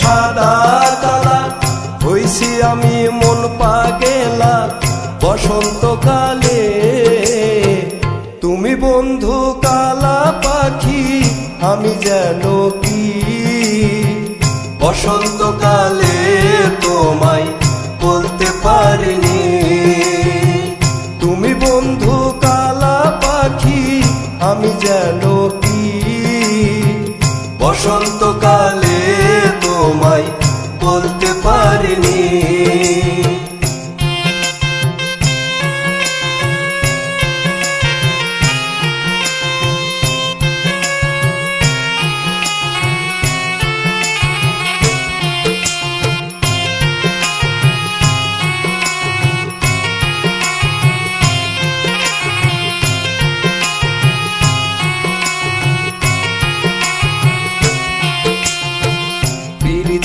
সাদা কালা। হইছি আমি মন বসন্তকালে তুমি বন্ধু কালা পাখি, আমি যেন কি তোমায় বলতে পারিনি। তুমি বন্ধু কালা পাখি, আমি যেন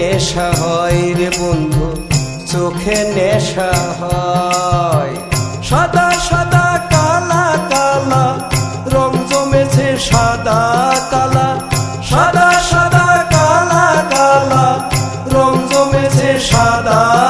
নেশা হয় রে বন্ধু, চোখে নেশা হয়। সাদা সাদা, কালা কালা, রং জমেছে সাদা, কালা। সাদা সাদা, কালা কালা, রং জমেছে সাদা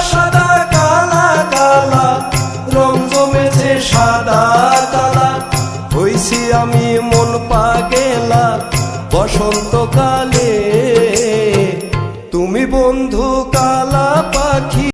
yaşadı.